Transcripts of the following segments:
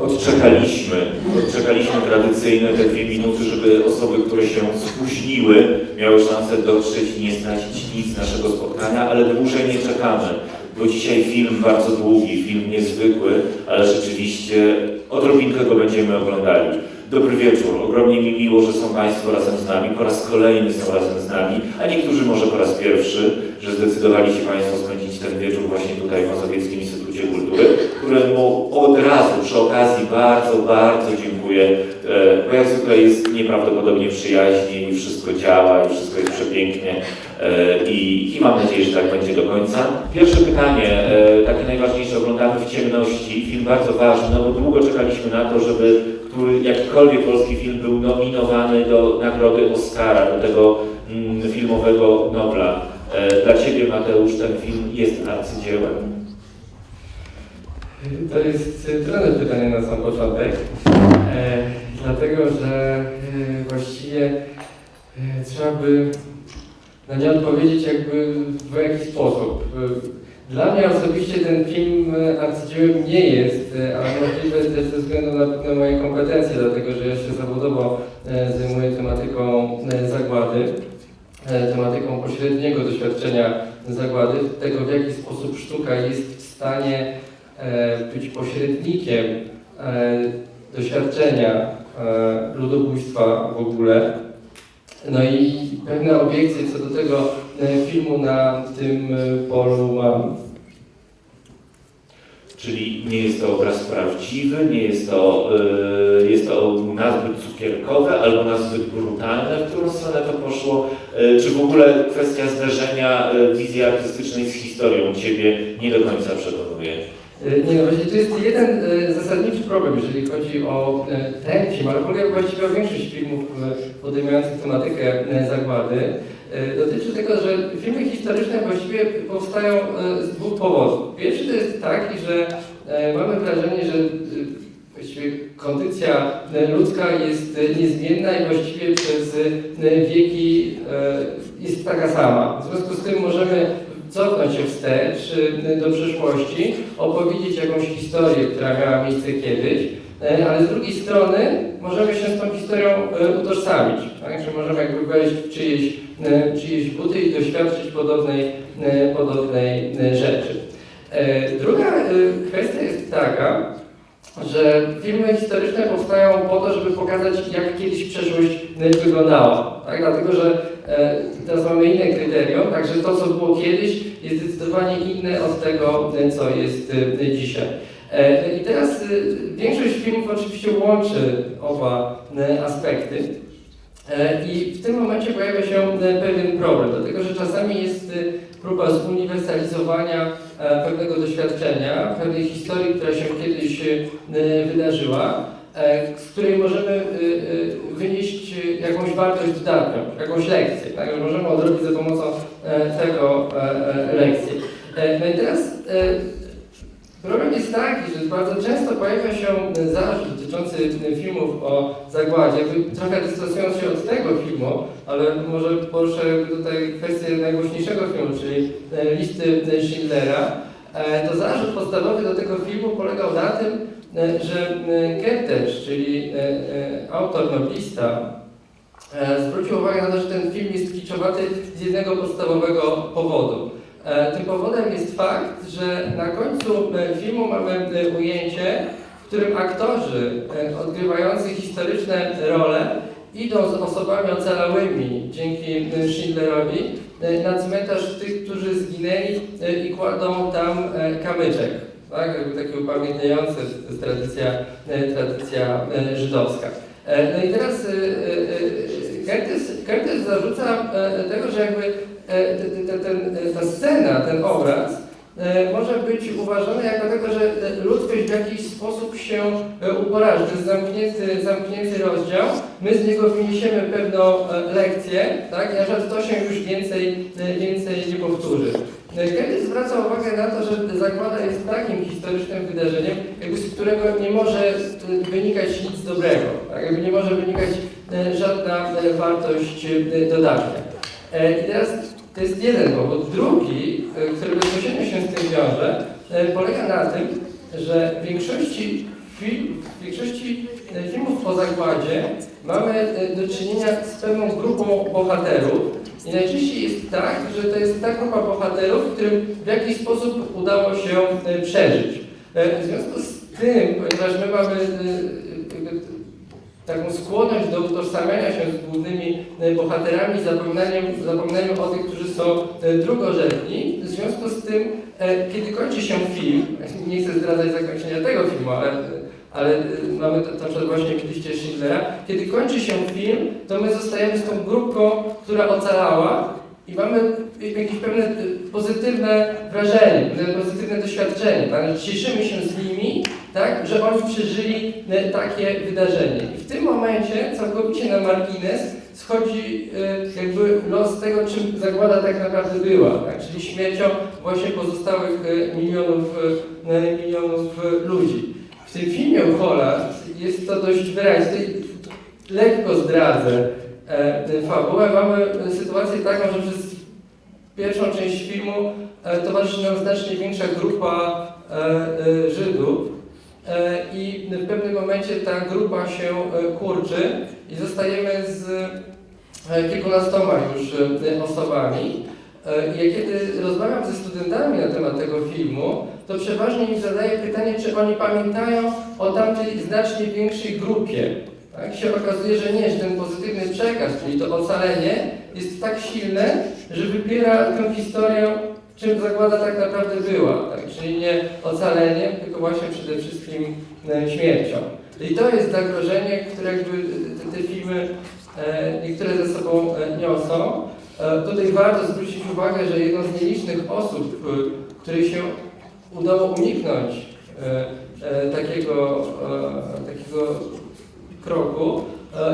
Odczekaliśmy, odczekaliśmy tradycyjne te dwie minuty, żeby osoby, które się spóźniły, miały szansę dotrzeć i nie stracić nic naszego spotkania, ale dłużej nie czekamy, bo dzisiaj film bardzo długi, film niezwykły, ale rzeczywiście odrobinkę go będziemy oglądali. Dobry wieczór, ogromnie mi miło, że są Państwo razem z nami, po raz kolejny są razem z nami, a niektórzy może po raz pierwszy, że zdecydowali się Państwo spędzić ten wieczór właśnie tutaj w Mazowieckim Instytucie Kultury, któremu od przy okazji bardzo, bardzo dziękuję, e, bo jak zwykle jest nieprawdopodobnie przyjaźnie i wszystko działa i wszystko jest przepięknie e, i, i mam nadzieję, że tak będzie do końca. Pierwsze pytanie, e, takie najważniejsze, oglądamy w ciemności, film bardzo ważny, no bo długo czekaliśmy na to, żeby który, jakikolwiek polski film był nominowany do nagrody Oscara, do tego mm, filmowego Nobla. Dla Ciebie, Mateusz, ten film jest arcydziełem. To jest trudne pytanie na sam początek, e, dlatego że e, właściwie e, trzeba by na nie odpowiedzieć jakby w jakiś sposób. E, Dla mnie osobiście ten film e, arcydziełem nie jest, ale możliwe też ze względu na pewne moje kompetencje, dlatego że ja się zawodowo e, zajmuję tematyką zagłady, tematyką pośredniego doświadczenia zagłady, tego w jaki sposób sztuka jest w stanie być pośrednikiem e, doświadczenia e, ludobójstwa w ogóle. No i pewne obiekcje co do tego e, filmu na tym e, polu mam. Czyli nie jest to obraz prawdziwy, nie jest to, e, jest to nazbyt cukierkowe albo nazbyt brutalne, w którą stronę to poszło, E, czy w ogóle kwestia zderzenia e, wizji artystycznej z historią Ciebie nie do końca przekonuje? E, Nie no, właśnie to jest jeden e, zasadniczy problem, jeżeli chodzi o e, ten film, ale w ogóle właściwie o większość filmów podejmujących tematykę zagłady. Dotyczy tego, że filmy historyczne właściwie powstają z dwóch powodów. Pierwszy to jest taki, że mamy wrażenie, że właściwie kondycja ludzka jest niezmienna i właściwie przez wieki jest taka sama. W związku z tym możemy cofnąć się wstecz y, do przeszłości, opowiedzieć jakąś historię, która miała miejsce kiedyś, y, ale z drugiej strony możemy się z tą historią y, utożsamić. Tak? Że możemy jakby wejść w czyjeś, y, czyjeś buty i doświadczyć podobnej, podobnej rzeczy. Druga kwestia jest taka, że filmy historyczne powstają po to, żeby pokazać, jak kiedyś przeszłość wyglądała. Tak? Dlatego, że e, teraz mamy inne kryterium, także to, co było kiedyś, jest zdecydowanie inne od tego, e, co jest e, dzisiaj. E, I teraz e, większość filmów oczywiście łączy oba e, aspekty. E, I w tym momencie pojawia się e, pewien problem, dlatego że czasami jest e, próba zuniwersalizowania e, pewnego doświadczenia, pewnej historii, która się kiedyś e, wydarzyła, e, z której możemy e, e, wynieść e, jakąś wartość dodatnią, jakąś lekcję. Tak? Że Możemy odrobić za pomocą e, tego e, e, lekcję. E, No i teraz Problem jest taki, że bardzo często pojawia się zarzut dotyczący filmów o zagładzie, trochę dystansując się od tego filmu, ale może poruszę tutaj kwestię najgłośniejszego filmu, czyli listy Schindlera. To zarzut podstawowy do tego filmu polegał na tym, że Goethe, czyli autor noblista, zwrócił uwagę na to, że ten film jest kiczowaty z jednego podstawowego powodu. E, Tym powodem jest fakt, że na końcu e, filmu mamy e, ujęcie, w którym aktorzy e, odgrywający historyczne role idą z osobami ocalałymi dzięki e, Schindlerowi e, na cmentarz tych, którzy zginęli e, i kładą tam e, kamyczek. Tak, jakby taki upamiętniający, to jest tradycja, e, tradycja e, żydowska. E, No i teraz Goethe- Goethe zarzuca e, tego, że jakby e, te- te- ten, e, ta scena, ten obraz może być uważany jako tego, że ludzkość w jakiś sposób się uporaży. To jest zamknięty, zamknięty rozdział, my z niego wyniesiemy pewną lekcję, tak? i na to się już więcej, więcej nie powtórzy. Goethe zwraca uwagę na to, że zagłada jest takim historycznym wydarzeniem, jakby z którego nie może wynikać nic dobrego, tak? jakby nie może wynikać żadna e, wartość e, dodatnia. E, I teraz to jest jeden powód. Drugi, e, który bezpośrednio się z tym wiąże, e, polega na tym, że w większości film, w większości e, filmów o zagładzie mamy e, do czynienia z pewną grupą bohaterów i najczęściej jest tak, że to jest ta grupa bohaterów, którym w jakiś sposób udało się e, przeżyć. E, W związku z tym, ponieważ my mamy e, taką skłonność do utożsamiania się z głównymi e, bohaterami, zapominaniem, zapominaniem o tych, którzy są e, drugorzędni. W związku z tym, e, kiedy kończy się film, nie chcę zdradzać zakończenia tego filmu, ale, ale mamy to, to właśnie liście Schindlera, kiedy kończy się film, to my zostajemy z tą grupką, która ocalała i mamy jakieś pewne pozytywne wrażenie, pozytywne doświadczenie, tak? cieszymy się z nimi, tak? że oni przeżyli e, takie wydarzenie. I w tym momencie całkowicie na margines schodzi e, jakby los tego, czym zagłada tak naprawdę była, tak? czyli śmiercią właśnie pozostałych e, milionów, milionów ludzi. W tym filmie Holland jest to dość wyraźne. Lekko zdradzę fabułę. Mamy e, sytuację taką, że przez pierwszą część filmu e, towarzyszy nam znacznie większa grupa e, e, Żydów e, i w pewnym momencie ta grupa się e, kurczy i zostajemy z e, kilkunastoma już e, osobami. E, I kiedy rozmawiam ze studentami na temat tego filmu, to przeważnie mi zadaję pytanie, czy oni pamiętają o tamtej znacznie większej grupie. Tak się okazuje, że nie, że ten pozytywny przekaz, czyli to ocalenie, jest tak silne, że wybiera tę historię, czym zagłada tak naprawdę była. Tak? Czyli nie ocaleniem, tylko właśnie przede wszystkim e, śmiercią. I to jest zagrożenie, które jakby te, te filmy e, niektóre ze sobą e, niosą. E, tutaj warto zwrócić uwagę, że jedną z nielicznych osób, e, której się udało uniknąć e, e, takiego, e, takiego kroku,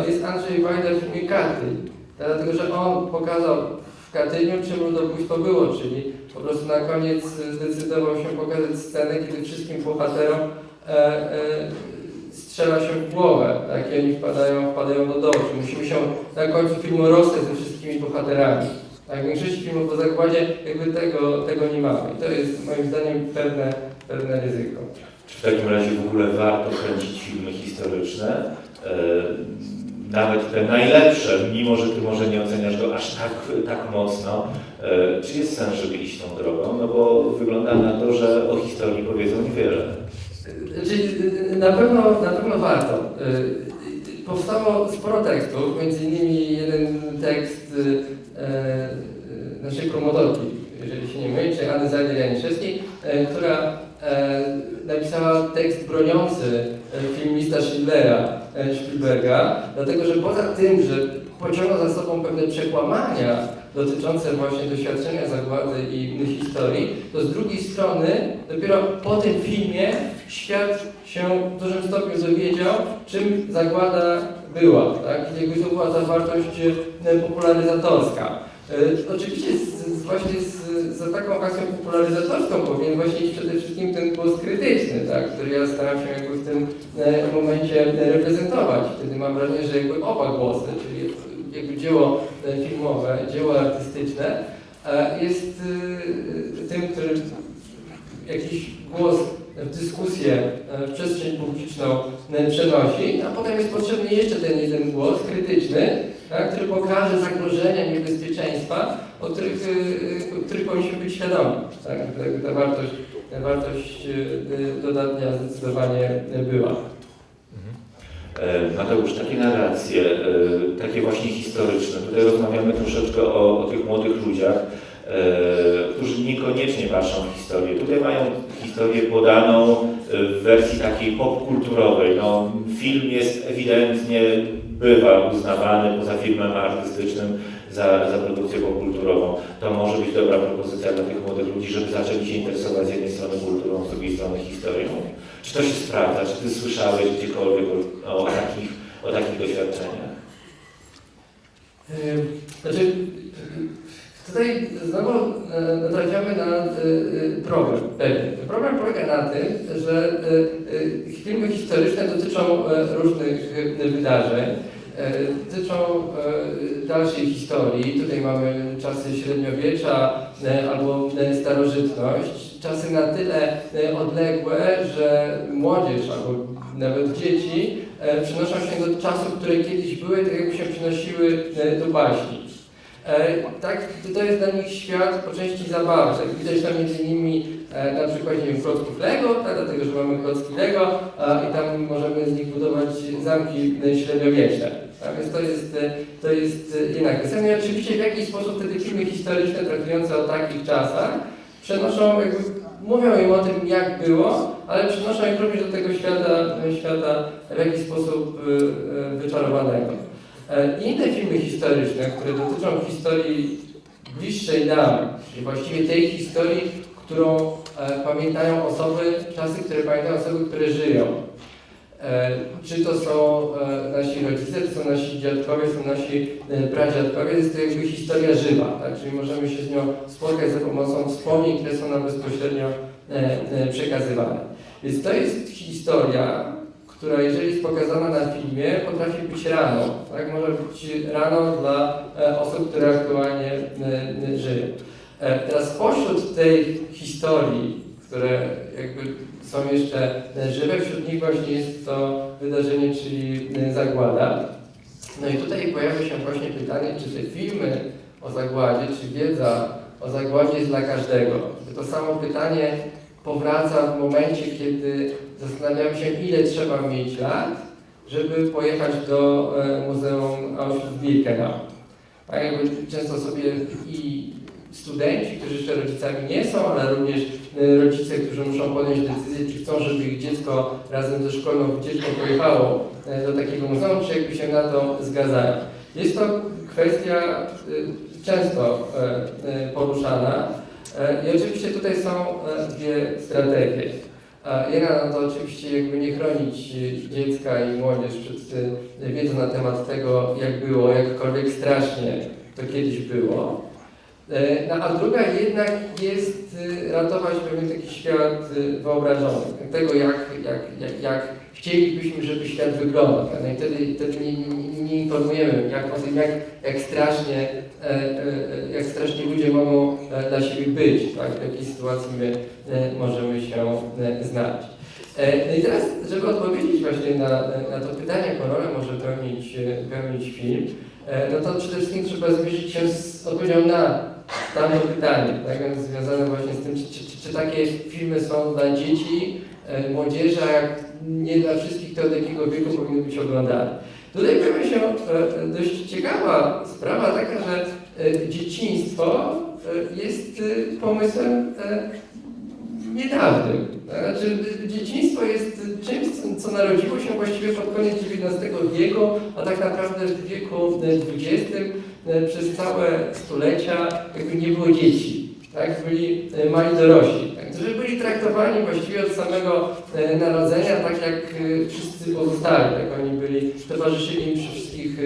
jest Andrzej Wajda w filmie Katyń. Dlatego, że on pokazał w Katyniu, czym ludobójstwo było, czyli po prostu na koniec zdecydował się pokazać scenę, kiedy wszystkim bohaterom e, e, strzela się w głowę, tak? I oni wpadają, wpadają do dołu. Czyli musimy się na końcu filmu rozstać ze wszystkimi bohaterami. Tak, w większości filmów o zagładzie jakby tego, tego nie mamy. I to jest moim zdaniem pewne, pewne ryzyko. Czy w takim razie w ogóle warto kręcić filmy historyczne? E, nawet te najlepsze, mimo że ty może nie oceniasz go aż tak, tak mocno, e, czy jest sens, żeby iść tą drogą? No bo wygląda na to, że o historii powiedzą niewiele. Czyli na pewno, na pewno warto. Y, Powstało sporo tekstów, między innymi jeden tekst e, naszej promotorki, jeżeli się nie mylę, czyli Anny Zajdy Janiszewskiej, e, która e, napisała tekst broniący e, filmista Schindlera e, Spielberga, dlatego że poza tym, że pociągnął za sobą pewne przekłamania dotyczące właśnie doświadczenia zagłady i innych historii, to z drugiej strony dopiero po tym filmie świat się w dużym stopniu dowiedział, czym zagłada była, tak? Jakby to była ta wartość e, popularyzatorska. E, Oczywiście z, właśnie z, za taką akcją popularyzatorską powinien właśnie iść przede wszystkim ten głos krytyczny, tak? który ja staram się jakby w tym e, momencie e, reprezentować. Wtedy mam wrażenie, że jakby oba głosy, czyli jakby dzieło filmowe, dzieło artystyczne jest tym, który jakiś głos w dyskusję, w przestrzeń publiczną przenosi, a potem jest potrzebny jeszcze ten jeden głos krytyczny, tak, który pokaże zagrożenia, niebezpieczeństwa, o których, e, e, których powinniśmy być świadomi. Tak, ta, ta wartość, ta wartość e, dodatnia zdecydowanie była. E, Mateusz, takie narracje, e, takie właśnie historyczne, tutaj rozmawiamy troszeczkę o, o tych młodych ludziach, e, którzy niekoniecznie patrzą w historię. Tutaj mają historię podaną w wersji takiej popkulturowej. No, film jest ewidentnie, bywa uznawany poza filmem artystycznym za, za produkcję popkulturową. To może być dobra propozycja dla tych młodych ludzi, żeby zaczęli się interesować z jednej strony kulturą, z drugiej strony historią. Czy to się sprawdza? Czy ty słyszałeś gdziekolwiek o, o, takich, o takich doświadczeniach? Znaczy, tutaj znowu e, natrafiamy na y, y, problem. Problem polega na tym, że filmy historyczne dotyczą e, różnych wydarzeń, e, dotyczą e, dalszej historii. Tutaj mamy czasy średniowiecza e, albo e, starożytność. Czasy na tyle e, odległe, że młodzież albo nawet dzieci, e, przenoszą się do czasów, które kiedyś były, tak jakby się przenosiły e, do baśni. E, tak, to jest dla nich świat po części zabawy. Tak widać tam między innymi e, na przykład nie wiem, klocków Lego, tak, dlatego że mamy klocki Lego i tam możemy z nich budować zamki e, średniowieczne. Tak, więc to jest, e, to jest e, jedna kwestia. No i oczywiście w jakiś sposób wtedy filmy historyczne traktujące o takich czasach przenoszą, jakby, mówią im o tym jak było, ale przenoszą ich również do tego świata, e, świata w jakiś sposób wyczarowanego. Inne filmy historyczne, które dotyczą historii bliższej nam, czyli właściwie tej historii, którą pamiętają osoby, czasy, które pamiętają osoby, które żyją. E, czy to są e, nasi rodzice, to są nasi dziadkowie, są nasi e, pradziadkowie, jest to jakby historia żywa, tak? czyli możemy się z nią spotkać za pomocą wspomnień, które są nam bezpośrednio e, e, przekazywane. Więc to jest historia, która jeżeli jest pokazana na filmie, potrafi być rano. Tak? Może być rano dla e, osób, które aktualnie e, e, żyją. E, teraz pośród tej historii, które jakby są jeszcze e, żywe, wśród nich właśnie jest to wydarzenie, czyli e, zagłada. No i tutaj pojawia się właśnie pytanie, czy te filmy o zagładzie, czy wiedza o zagładzie jest dla każdego. To samo pytanie powraca w momencie, kiedy zastanawiamy się, ile trzeba mieć lat, żeby pojechać do e, Muzeum Auschwitz-Birkenau. Tak jakby często sobie i studenci, którzy jeszcze rodzicami nie są, ale również e, rodzice, którzy muszą podjąć decyzję, czy chcą, żeby ich dziecko razem ze szkolną wycieczką pojechało e, do takiego muzeum, czy jakby się na to zgadzają. Jest to kwestia e, często poruszana i oczywiście tutaj są dwie strategie. Jedna no to oczywiście jakby nie chronić dziecka i młodzież przed wiedzą na temat tego, jak było, jakkolwiek strasznie to kiedyś było. E, No, a druga jednak jest e, ratować pewien taki świat e, wyobrażony, tego jak, jak, jak, jak chcielibyśmy, żeby świat wyglądał. No i wtedy, wtedy nie, nie, nie informujemy jak o tym, jak, jak, strasznie, e, e, jak strasznie ludzie mogą dla siebie być, tak? w jakiej sytuacji my możemy się znaleźć. No i teraz, żeby odpowiedzieć właśnie na, na to pytanie, jaką rolę może pełnić, pełnić film, no to przede wszystkim trzeba zmierzyć się z odpowiedzią na tamto pytanie, tak, związane właśnie z tym, czy, czy, czy, takie filmy są dla dzieci, e, młodzieży, a jak nie dla wszystkich, to od jakiego wieku powinny być oglądane. Tutaj pojawia się e, dość ciekawa sprawa taka, że e, dzieciństwo jest pomysłem niedawnym. Znaczy, dzieciństwo jest czymś, co- narodziło się właściwie pod koniec XIX wieku, a tak naprawdę w wieku XX e, przez całe stulecia jakby nie było dzieci. Tak, byli e, mali dorośli, tak, którzy byli traktowani właściwie od samego e, narodzenia tak jak e, wszyscy pozostali. Tak, oni byli towarzyszyli przy wszystkich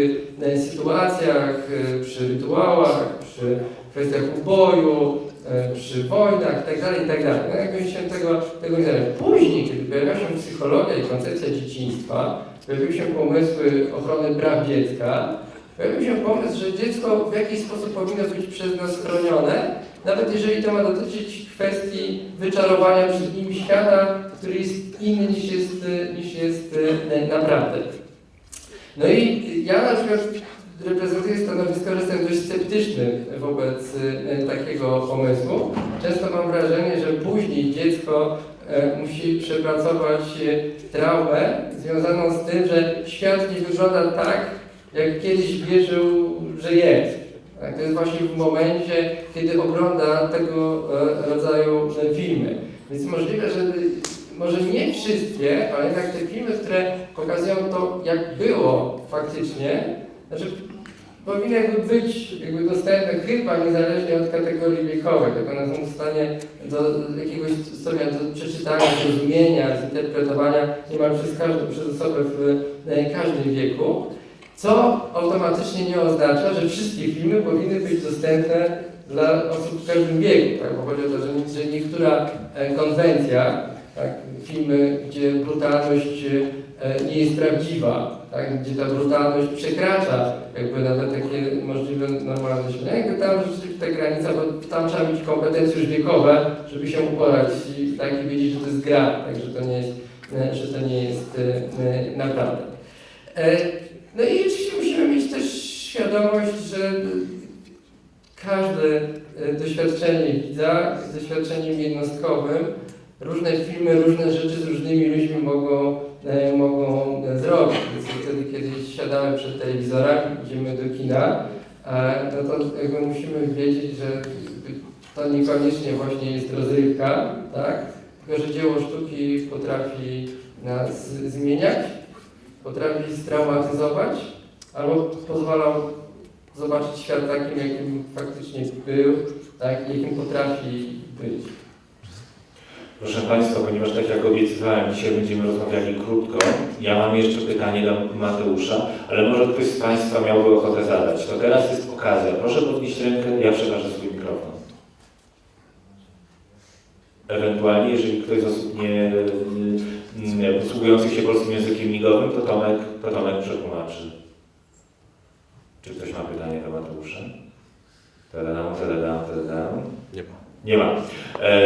e, sytuacjach, e, przy rytuałach, przy kwestiach uboju, e, przy wojnach itd. itd. No, jakby się tego, tego nie zależy. Później, kiedy pojawiła się psychologia i koncepcja dzieciństwa, pojawiły się pomysły ochrony praw dziecka, pojawił się pomysł, że dziecko w jakiś sposób powinno być przez nas chronione, nawet jeżeli to ma dotyczyć kwestii wyczarowania przed nim świata, który jest inny niż jest, e, niż jest e, naprawdę. No i ja na przykład reprezentuję stanowisko, że jestem dość sceptyczny wobec e, takiego pomysłu. Często mam wrażenie, że później dziecko e, musi przepracować e, traumę związaną z tym, że świat nie wygląda tak, jak kiedyś wierzył, że jest. Tak, to jest właśnie w momencie, kiedy ogląda tego rodzaju filmy. Więc możliwe, że może nie wszystkie, ale jednak te filmy, które pokazują to, jak było faktycznie, znaczy jakby być jakby dostępne chyba niezależnie od kategorii wiekowej, tak one są w stanie do jakiegoś stopnia do przeczytania, zrozumienia, zinterpretowania niemal przez każdą, przez osobę w e, każdym wieku, co automatycznie nie oznacza, że wszystkie filmy powinny być dostępne dla osób w każdym wieku, tak? bo chodzi o to, że, że niektóra e, konwencja, tak? filmy, gdzie brutalność e, nie jest prawdziwa, tak? gdzie ta brutalność przekracza jakby nawet takie możliwe normalne doświadczenia, jakby tam rzeczywiście ta granica, bo tam trzeba mieć kompetencje już wiekowe, żeby się uporać i tak i wiedzieć, że to jest gra, także to nie jest że to nie jest e, naprawdę. E, No i oczywiście musimy mieć też świadomość, że każde e, doświadczenie widza jest doświadczeniem jednostkowym. Różne filmy, różne rzeczy z różnymi ludźmi mogą, e, mogą e, zrobić. Więc wtedy, kiedy siadamy przed telewizorami, idziemy do kina, no to jakby musimy wiedzieć, że to niekoniecznie właśnie jest rozrywka, tak? Tylko, że dzieło sztuki potrafi nas zmieniać, potrafi straumatyzować, albo pozwalał zobaczyć świat takim, jakim faktycznie był, tak, jakim potrafi być. Proszę Państwa, ponieważ tak jak obiecywałem, dzisiaj będziemy rozmawiali krótko. Ja mam jeszcze pytanie do Mateusza, ale może ktoś z Państwa miałby ochotę zadać. To teraz jest okazja. Proszę podnieść rękę, ja przekażę swój mikrofon. Ewentualnie, jeżeli ktoś z osób nie, nie posługujących się polskim językiem migowym, to Tomek, to Tomek przetłumaczy. Czy ktoś ma pytanie do Mateusza? Tadadam, tadadam, tadadam. Nie ma. Nie ma. E,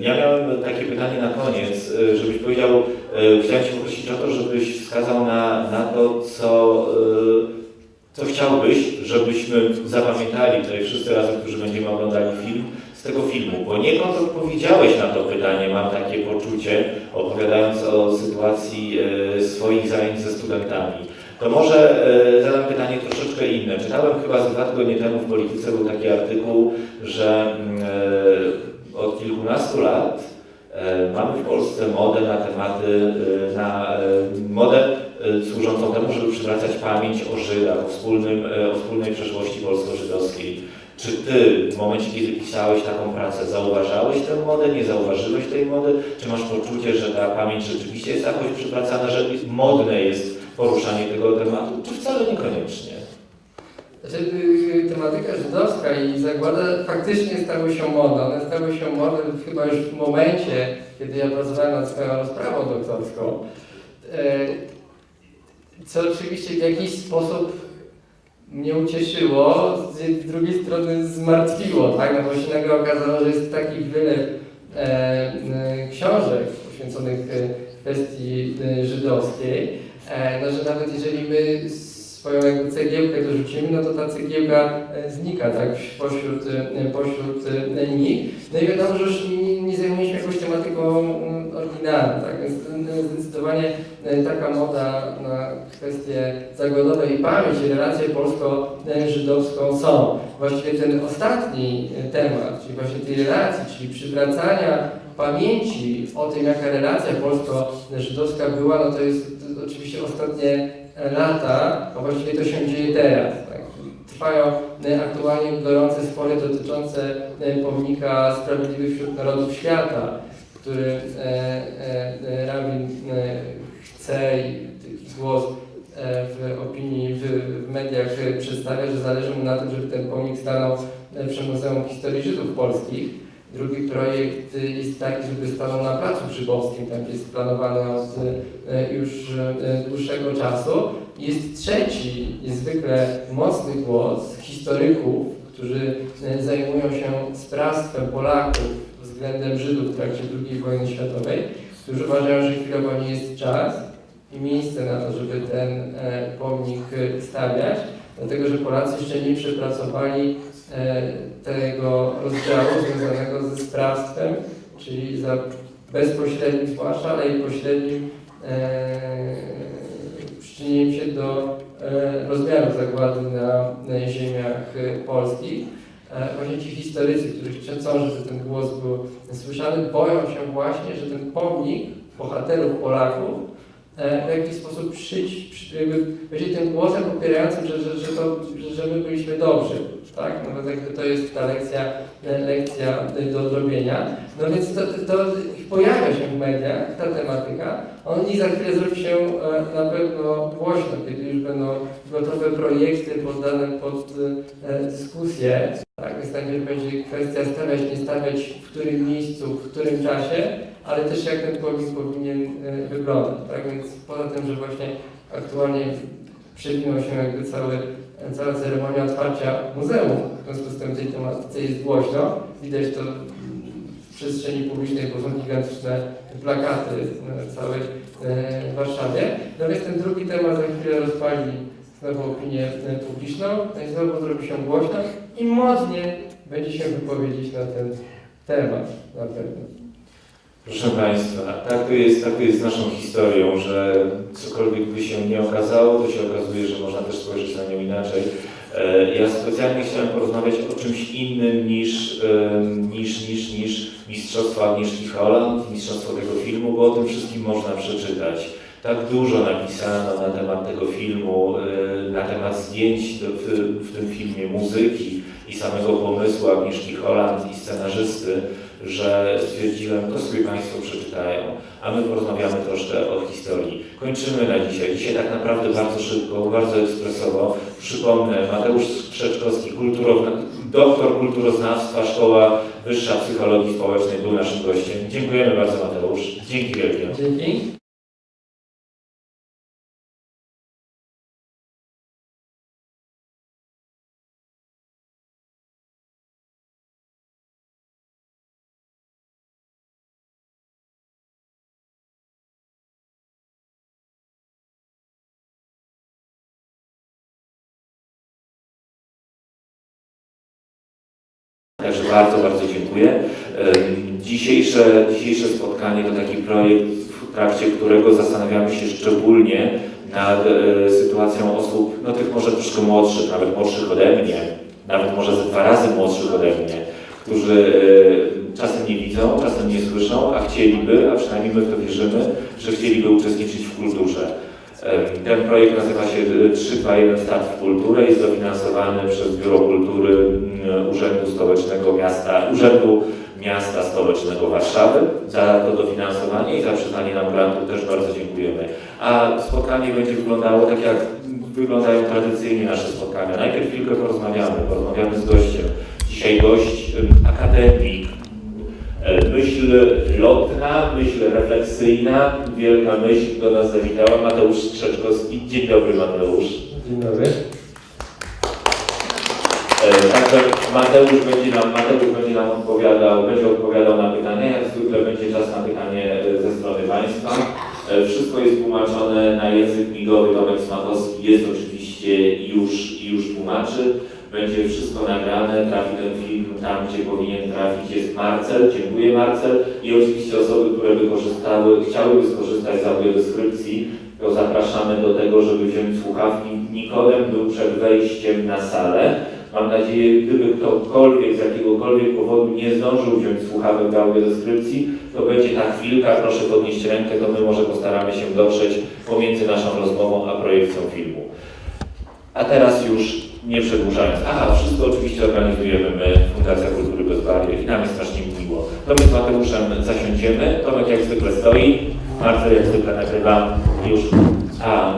ja miałem takie pytanie na koniec, e, żebyś powiedział, e, chciałem Cię poprosić o to, żebyś wskazał na, na to, co, co chciałbyś, żebyśmy zapamiętali tutaj wszyscy razem, którzy będziemy oglądali film, z tego filmu. Poniekąd odpowiedziałeś na to pytanie, mam takie poczucie, opowiadając o sytuacji swoich zajęć ze studentami. To może e, zadam pytanie troszeczkę inne. Czytałem chyba z dwa tygodnie temu w Polityce był taki artykuł, że mm, e, od kilkunastu lat e, mamy w Polsce modę na tematy, na modę służącą temu, żeby przywracać pamięć o Żydach, o, wspólnym, o wspólnej przeszłości polsko-żydowskiej. Czy Ty w momencie, kiedy pisałeś taką pracę, zauważałeś tę modę, nie zauważyłeś tej mody? Czy masz poczucie, że ta pamięć rzeczywiście jest jakoś przywracana, że modne jest poruszanie tego tematu, czy wcale niekoniecznie? Znaczy, y, tematyka żydowska i zagłada faktycznie stały się modą. One stały się modą chyba już w momencie, kiedy ja pracowałem nad swoją rozprawą doktorską. E, Co oczywiście w jakiś sposób mnie ucieszyło, z drugiej strony zmartwiło, tak? No bo się nagle okazało, że jest taki wylew e, książek poświęconych e, kwestii żydowskiej, no, że nawet jeżeli my swoją jakby cegiełkę dorzucimy, no to ta cegiełka e, znika, tak, pośród, e, pośród e, nich. No i wiadomo, że już nie, nie zajmujemy się jakąś tematyką mm, oryginalną, tak, więc e, zdecydowanie e, taka moda na kwestie zagładowe i pamięć i relację polsko-żydowską są. Właściwie ten ostatni e, temat, czyli właśnie tej relacji, czyli przywracania pamięci o tym, jaka relacja polsko-żydowska była, no to jest oczywiście ostatnie lata, a właściwie to się dzieje teraz. Tak? Trwają e, aktualnie gorące spory dotyczące e, pomnika Sprawiedliwych wśród Narodów Świata, który e, e, e, rabin e, chce i głos e, w opinii w, mediach e, przedstawia, że zależy mu na tym, żeby ten pomnik stanął e, przy Muzeum Historii Żydów Polskich. Drugi projekt jest taki, żeby stanął na Placu Grzybowskim, tam jest planowany od y, już y, dłuższego czasu. Jest trzeci, niezwykle mocny głos historyków, którzy y, zajmują się sprawstwem Polaków względem Żydów w trakcie II wojny światowej, którzy uważają, że chwilowo nie jest czas i miejsce na to, żeby ten e, pomnik stawiać, dlatego że Polacy jeszcze nie przepracowali e, tego rozdziału związanego ze sprawstwem, czyli za bezpośrednim zwłaszcza, ale i pośrednim e, przyczynieniem się do e, rozmiaru zagłady na, na ziemiach polskich. Właśnie ci historycy, którzy chcą, żeby ten głos był słyszany, boją się właśnie, że ten pomnik bohaterów Polaków w jakiś sposób przyć, przy, jakby będzie tym głosem popierającym, że, że, że, to, że, my byliśmy dobrzy, tak? No bo jakby to jest ta lekcja, e, lekcja do odrobienia. No więc to, to pojawia się w mediach ta tematyka, on i za chwilę zrobi się e, na pewno głośno, kiedy już będą gotowe projekty poddane pod e, dyskusję. Tak, więc najpierw będzie kwestia stawiać, nie stawiać, w którym miejscu, w którym czasie, ale też jak ten pomnik powinien e, wyglądać. Tak, więc poza tym, że właśnie aktualnie przewinął się jakby cały, cała ceremonia otwarcia muzeum, w związku z tym tej tematyce jest głośno, widać to przestrzeni publicznej, bo są gigantyczne plakaty w całej e, Warszawie. Natomiast ten drugi temat za chwilę rozpali znowu opinię e, publiczną, no i znowu zrobi się głośno i mocniej będzie się wypowiedzieć na ten temat na pewno. Proszę Państwa, tak jest, tak to jest z naszą historią, że cokolwiek by się nie okazało, to się okazuje, że można też spojrzeć na nią inaczej. E, Ja specjalnie chciałem porozmawiać o czymś innym niż, niż, niż, niż Mistrzostwa Agnieszki Holland, Mistrzostwo tego filmu, bo o tym wszystkim można przeczytać. Tak dużo napisano na temat tego filmu, e, na temat zdjęć w, w tym filmie, muzyki i samego pomysłu Agnieszki Holland i scenarzysty, że stwierdziłem, to sobie Państwo przeczytają, a my porozmawiamy troszkę o historii. Kończymy na dzisiaj. Dzisiaj tak naprawdę bardzo szybko, bardzo ekspresowo. Przypomnę, Mateusz Krzeczkowski, doktor kulturoznawstwa, Szkoła Wyższa Psychologii Społecznej był naszym gościem. Dziękujemy bardzo Mateusz. Dzięki wielkie. Dzięki. Także bardzo, bardzo dziękuję. Dzisiejsze, dzisiejsze spotkanie to taki projekt, w trakcie którego zastanawiamy się szczególnie nad e, sytuacją osób, no tych może troszkę młodszych, nawet młodszych ode mnie, nawet może ze dwa razy młodszych ode mnie, którzy e, czasem nie widzą, czasem nie słyszą, a chcieliby, a przynajmniej my w to wierzymy, że chcieliby uczestniczyć w kulturze. Em, Ten projekt nazywa się e, 321 Start w Kulturę, jest dofinansowany przez Biuro Kultury mm, Urzędu Stołecznego Miasta, Urzędu Miasta Stołecznego Warszawy za to dofinansowanie i za przyznanie nam grantu też bardzo dziękujemy. A spotkanie będzie wyglądało tak jak wyglądają tradycyjnie nasze spotkania. Najpierw chwilkę porozmawiamy, porozmawiamy z gościem. Dzisiaj gość em, akademik, E, Myśl lotna, myśl refleksyjna, wielka myśl do nas zawitała. Mateusz Strzeczkowski. Dzień dobry Mateusz. Dzień dobry. E, Także Mateusz będzie nam, Mateusz będzie nam odpowiadał, będzie odpowiadał na pytania. Jak zwykle będzie czas na pytanie e, ze strony Państwa. E, Wszystko jest tłumaczone na język migowy. Tomek Smakowski jest oczywiście już, już tłumaczy. Będzie wszystko nagrane, trafi ten film tam, gdzie powinien trafić. Jest Marcel, dziękuję Marcel. I oczywiście osoby, które by korzystały, chciałyby skorzystać z audiodeskrypcji, to zapraszamy do tego, żeby wziąć słuchawki. Nikodem był przed wejściem na salę. Mam nadzieję, gdyby ktokolwiek z jakiegokolwiek powodu nie zdążył wziąć słuchawek do audiodeskrypcji, to będzie ta chwilka, proszę podnieść rękę, to my może postaramy się dotrzeć pomiędzy naszą rozmową a projekcją filmu. A teraz już nie przedłużając. Aha, wszystko oczywiście organizujemy my, Fundacja Kultury Bez Barier i nam jest strasznie miło. To my z Mateuszem zasiądziemy, Tomek jak zwykle stoi, Marcel jak zwykle nagrywa już. A